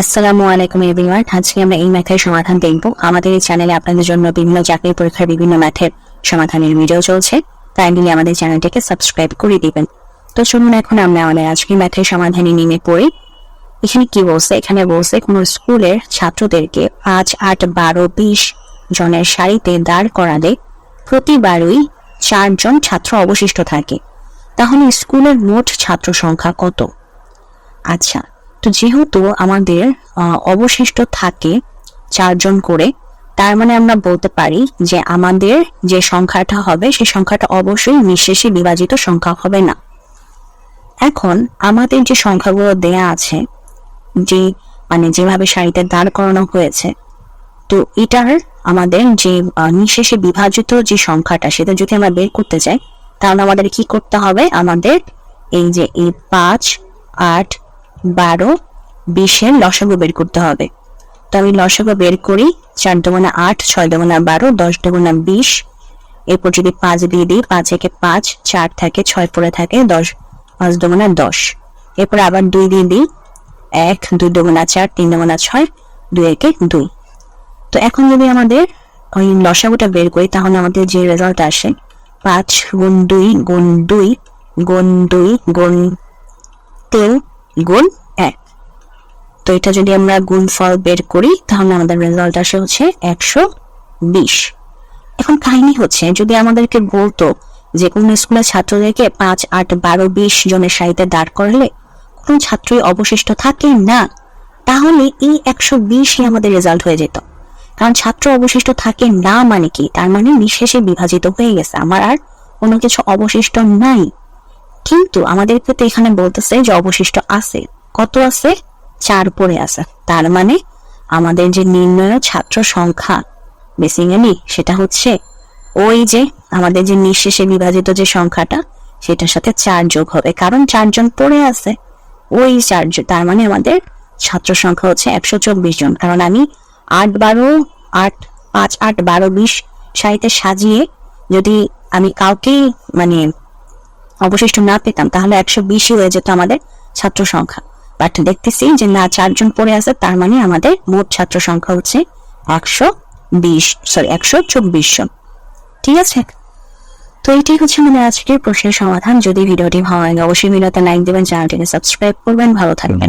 আসসালামু আলাইকুম এভরিওয়ান। আজকে আমরা এই ম্যাথের সমাধান দেখব। আমাদের এই চ্যানেলে আপনাদের জন্য বিভিন্ন চাকরি পরীক্ষার বিভিন্ন ম্যাথের সমাধানের ভিডিও চলছে। কাইন্ডলি আমাদের চ্যানেলটিকে সাবস্ক্রাইব করে দিবেন। তো চলুন এখন আমরা আমাদের আজকে ম্যাথের সমাধানে নেমে পড়ি। এখানে কি বলছে? এখানে বলছে, কোনো স্কুলের ছাত্রদেরকে পাঁচ, আট, বারো, বিশ জনের সারিতে দাঁড় করালে প্রতিবারই চারজন ছাত্র অবশিষ্ট থাকে। তাহলে স্কুলের মোট ছাত্র সংখ্যা কত? আচ্ছা তো যেহেতু আমাদের অবশিষ্ট থাকে চারজন করে, তার মানে আমরা বলতে পারি যে আমাদের যে সংখ্যাটা হবে সেই সংখ্যাটা অবশ্যই নিঃশেষে বিভাজিত সংখ্যা হবে না। এখন আমাদের যে সংখ্যাগুলো দেয়া আছে, যে মানে যেভাবে সারিতে দাঁড় করানো হয়েছে, তো এটার আমাদের যে নিঃশেষে বিভাজিত যে সংখ্যাটা, সেটা যদি আমরা বের করতে চাই, তাহলে আমাদের কি করতে হবে? আমাদের এই যে এই পাঁচ, আট বারো, বিশের লসাগু বের করতে হবে। তো আমি লসাগু বের করি চার দোগুনা আট, ছয় দোগুনা বারো, দশ দোগুনা বিশ। এরপর যদি পাঁচ দিয়ে দিই, পাঁচ একে পাঁচ, চার থাকে, ছয় পরে থাকে, দশ, পাঁচ দোগুনা দশ। এরপর আবার দুই দিয়ে দিই, এক, দুই দোগুনা চার, তিন দোগুনা ছয়, দুই একে দুই। তো এখন যদি আমাদের ওই লসাগুটা বের করি, তাহলে আমাদের যে রেজাল্ট আসে, পাঁচ গুণ দুই গুণ দুই গুণ দুই গুণ তিন গুণ এক। তো এটা যদি আমরা গুণফল বের করি, তাহলে আমাদের রেজাল্ট আসে হচ্ছে একশো বিশ। এখন কাহিনী হচ্ছে, যদি আমাদেরকে বলতো যে কোন স্কুলের ছাত্রদেরকে পাঁচ, আট, বারো, বিশ জনের সারিতে দাঁড় করলে কোন ছাত্রই অবশিষ্ট থাকে না, তাহলে এই একশো বিশই আমাদের রেজাল্ট হয়ে যেত। কারণ ছাত্র অবশিষ্ট থাকে না মানে কি? তার মানে নিঃশেষে বিভাজিত হয়ে গেছে। আমার আর কোনো কিছু অবশিষ্ট নাই। কিন্তু আমাদেরকে তো এখানে বলতেছে যে অবশিষ্ট আছে। কত আছে? চার পরে আছে। তার মানে আমাদের যে নির্ণয় ছাত্র সংখ্যা বেসিক্যালি সেটা হচ্ছে ওই যে আমাদের যে নিঃশেষে বিভাজিত যে সংখ্যাটা, সেটার সাথে চার যোগ হবে। কারণ চারজন পড়ে আছে। ওই চারজন তার মানে আমাদের ছাত্র সংখ্যা হচ্ছে একশো চব্বিশ জন। কারণ আমি আট বারো, আট, পাঁচ, আট, বারো, বিশ সারিতে সাজিয়ে যদি আমি কাউকে মানে অবশিষ্ট না পেতাম, তাহলে একশো বিশই হয়ে যেত আমাদের ছাত্র সংখ্যা। বাট দেখতেছি যে না, চারজন পড়ে আছে, তার মানে আমাদের মোট ছাত্র সংখ্যা হচ্ছে একশো বিশ সরি একশো চব্বিশ জন। ঠিক আছে? তো এটাই হচ্ছে মানে আজকের প্রশ্নের সমাধান। যদি ভিডিওটি ভালো লাগে, অবশ্যই ভিডিওতে লাইক দেবেন, চ্যানেলটিকে সাবস্ক্রাইব করবেন। ভালো থাকবেন।